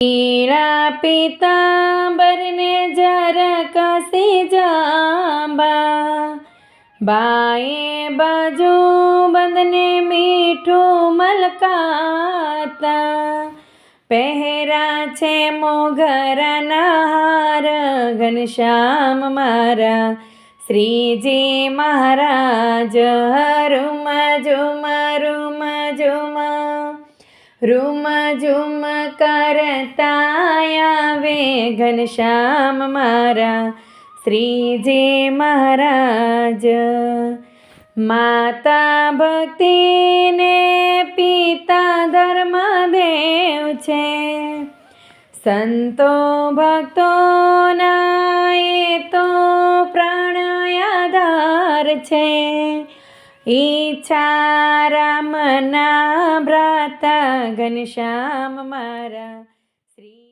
પીળા પિતાંબરને જરા કસી જાંબા બાએ બાજુ બંધને મીઠું મલકાતા પહેરા છે મોગરાના હાર ઘનશ્યામ મારા શ્રીજી મહારાજ હરુમ ઝુમ રૂમ ઝુમ રૂમ ઝૂમ કરતા આવે ઘનશ્યામ મારા શ્રીજી મહારાજ. માતા ભક્તિને પિતા ધર્મદેવ છે. સંતો ભક્તોના એ તો પ્રાણયાધાર છે. ઈચ્છા રામના ભ્રાતા ઘનશ્યામ મારા શ્રી